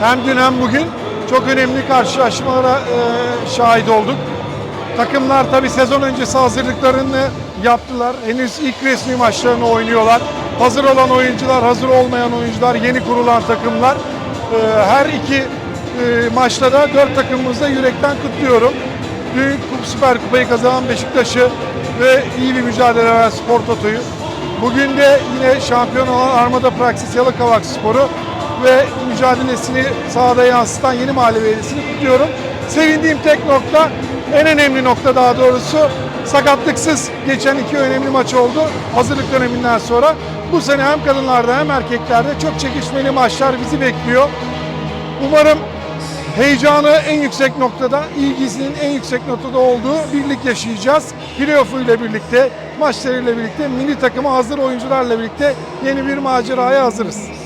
hem dün hem bugün çok önemli karşılaşmalara e, şahit olduk. Takımlar tabi sezon öncesi hazırlıklarını yaptılar. Henüz ilk resmi maçlarını oynuyorlar. Hazır olan oyuncular, hazır olmayan oyuncular, yeni kurulan takımlar. Ee, Her iki e, maçta da dört takımımızı da yürekten kutluyorum. Dün Süper Kupayı kazanan Beşiktaş'ı ve iyi bir mücadele veren Spor Toto'yu. Bugün de yine şampiyon olan Armada Praxis Yalıkavak Sporu ve mücadelesini sahada yansıtan Yeni Mahalle Belediyesi'ni kutluyorum. Sevindiğim tek nokta, en önemli nokta daha doğrusu sakatlıksız geçen iki önemli maç oldu hazırlık döneminden sonra. Bu sene hem kadınlarda hem erkeklerde çok çekişmeli maçlar bizi bekliyor. Umarım heyecanı en yüksek noktada, ilgisinin en yüksek noktada olduğu birlik yaşayacağız. Playoff'u ile birlikte, maçlarıyla birlikte, milli takıma hazır oyuncularla birlikte yeni bir maceraya hazırız.